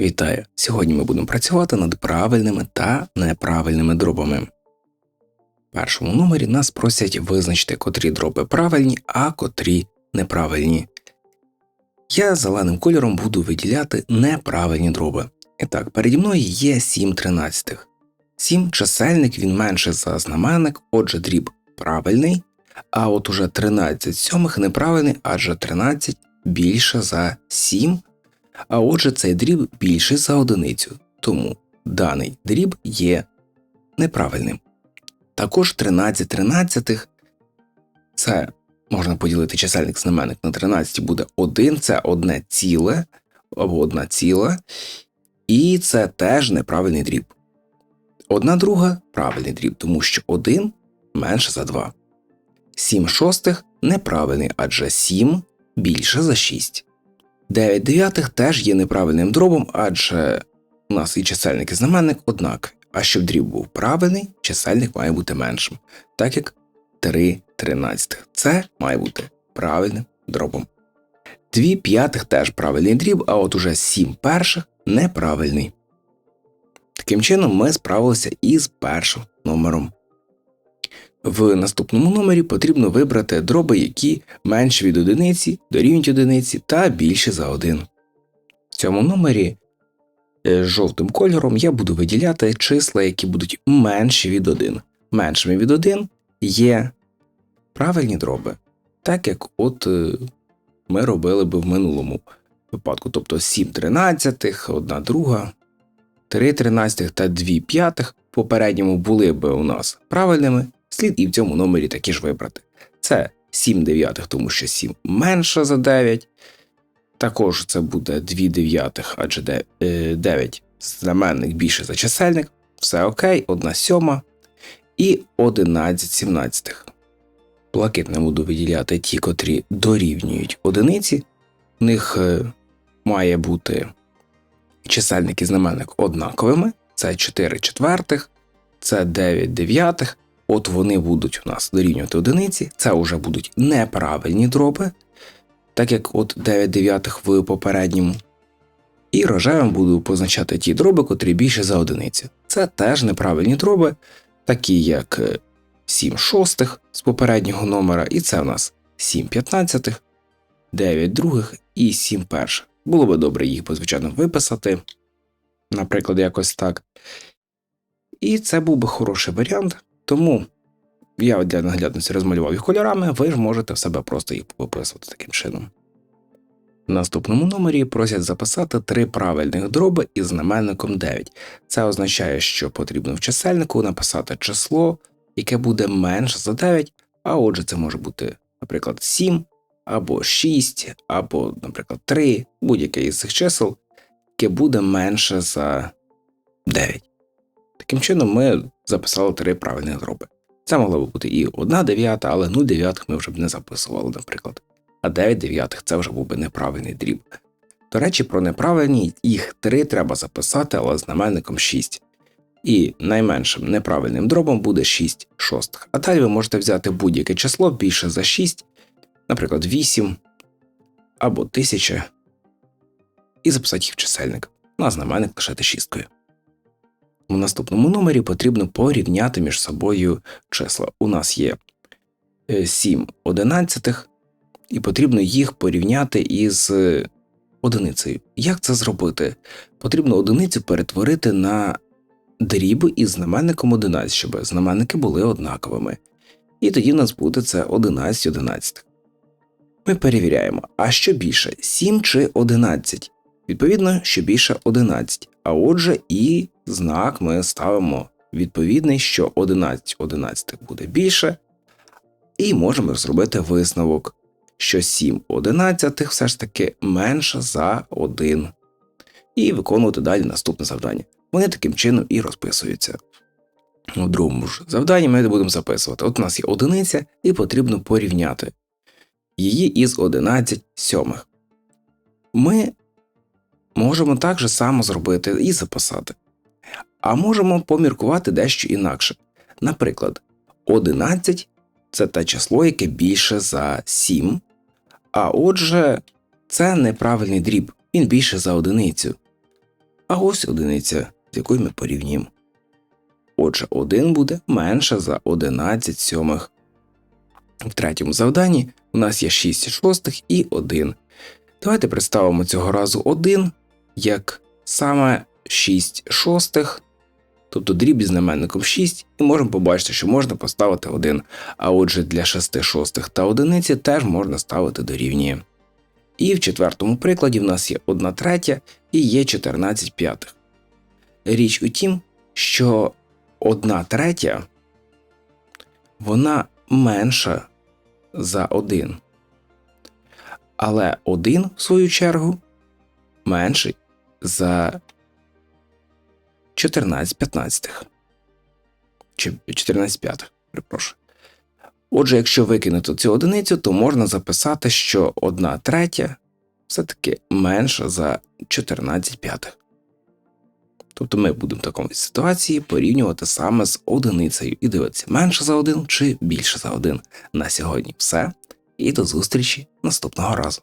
Вітаю! Сьогодні ми будемо працювати над правильними та неправильними дробами. В першому номері нас просять визначити, котрі дроби правильні, а котрі неправильні. Я зеленим кольором буду виділяти неправильні дроби. І так, переді мною є 7 тринадцятих. 7 чисельник він менше за знаменник, отже, дріб правильний, а от уже 13 сьомих неправильний, адже 13 більше за 7 а отже цей дріб більший за одиницю, тому даний дріб є неправильним. Також 13 тринадцятих це можна поділити чисельник знаменник на 13 буде 1, це одне ціле або одна ціла, і це теж неправильний дріб. Одна друга правильний дріб, тому що 1 менше за 2. 7 шостих неправильний, адже 7 більше за 6. 9 дев'ятих теж є неправильним дробом, адже у нас і чисельник і знаменник однак. А щоб дріб був правильний, чисельник має бути меншим, так як 3 тринадцятих. Це має бути правильним дробом. 2 п'ятих теж правильний дріб, а от уже 7 перших неправильний. Таким чином, ми справилися із першим номером. В наступному номері потрібно вибрати дроби, які менші від одиниці, дорівнюють одиниці та більші за один. В цьому номері е, жовтим кольором я буду виділяти числа, які будуть менші від 1. Меншими від 1 є правильні дроби, так як от е, ми робили би в минулому випадку, тобто 7 тринадцятих, 1 друга, 3 тринадцятих та 2 п'ятих попередньому були б у нас правильними слід і в цьому номері такі ж вибрати. Це 7 дев'ятих, тому що 7 менше за 9. Також це буде 2 дев'ятих, адже 9 е, знаменник більше за чисельник. Все окей, 1 сьома і 11 сімнадцятих. Блакитне буду виділяти ті, котрі дорівнюють одиниці. В них е, має бути чисельник і знаменник однаковими. Це 4 четвертих, це 9 дев'ятих, От вони будуть у нас дорівнювати одиниці, це вже будуть неправильні дроби, так як от 9 дев'ятих в попередньому. І рожевим буду позначати ті дроби, котрі більше за одиницю. Це теж неправильні дроби, такі як 7 е, шостих з попереднього номера, і це у нас 7 п'ятнадцятих, 9 других і 7 перших. Було би добре їх, звичайно, виписати, наприклад, якось так. І це був би хороший варіант. Тому я для наглядності розмалював їх кольорами, ви ж можете в себе просто їх виписувати таким чином. В наступному номері просять записати три правильних дроби із знаменником 9. Це означає, що потрібно в чисельнику написати число, яке буде менше за 9, а отже, це може бути, наприклад, 7 або 6, або, наприклад, 3, будь-яке із цих чисел, яке буде менше за 9. Таким чином, ми записали три правильні дроби. Це могло б бути і 1 дев'ята, але 0 дев'ятих ми вже б не записували, наприклад. А 9 дев'ятих це вже був би неправильний дріб. До речі, про неправильні їх три треба записати, але знаменником 6. І найменшим неправильним дробом буде 6 шостих. А далі ви можете взяти будь-яке число більше за 6, наприклад, 8 або 1000, і записати їх в чисельник. Ну а знаменник лишати шісткою. У наступному номері потрібно порівняти між собою числа. У нас є 7 е, одинадцятих, і потрібно їх порівняти із е, одиницею. Як це зробити? Потрібно одиницю перетворити на дріб із знаменником 11, щоб знаменники були однаковими. І тоді в нас буде це 11 одинадцятих. Ми перевіряємо, а що більше 7 чи 11? Відповідно, що більше 11. А отже, і знак ми ставимо відповідний, що 11 11 буде більше, і можемо зробити висновок, що 7 одинадцятих все ж таки менше за 1. І виконувати далі наступне завдання. Вони таким чином і розписуються. У другому ж завданні ми будемо записувати. От у нас є одиниця, і потрібно порівняти її із 11 сьомих. Ми можемо так же само зробити і записати. А можемо поміркувати дещо інакше. Наприклад, 11 це те число, яке більше за 7, а отже, це неправильний дріб, він більше за одиницю. а ось одиниця, з якою ми порівнюємо. Отже, 1 буде менше за 11 сьомих. В третьому завданні у нас є 6 шостих і 1. Давайте представимо цього разу 1 як саме 6 шостих, тобто дріб із знаменником 6, і можемо побачити, що можна поставити 1. А отже, для 6 шостих та одиниці теж можна ставити дорівнює. І в четвертому прикладі в нас є 1 третя і є 14 п'ятих. Річ у тім, що 1 третя вона менша за 1. Але 1, в свою чергу, менший за 14 п'ятнадцятих. Чи 14 п'ятих. Отже, якщо викинути цю одиницю, то можна записати, що 1 третя все-таки менша за 14 п'ятих. Тобто ми будемо в такому ситуації порівнювати саме з одиницею і дивитися менше за один чи більше за один. На сьогодні все. І до зустрічі наступного разу.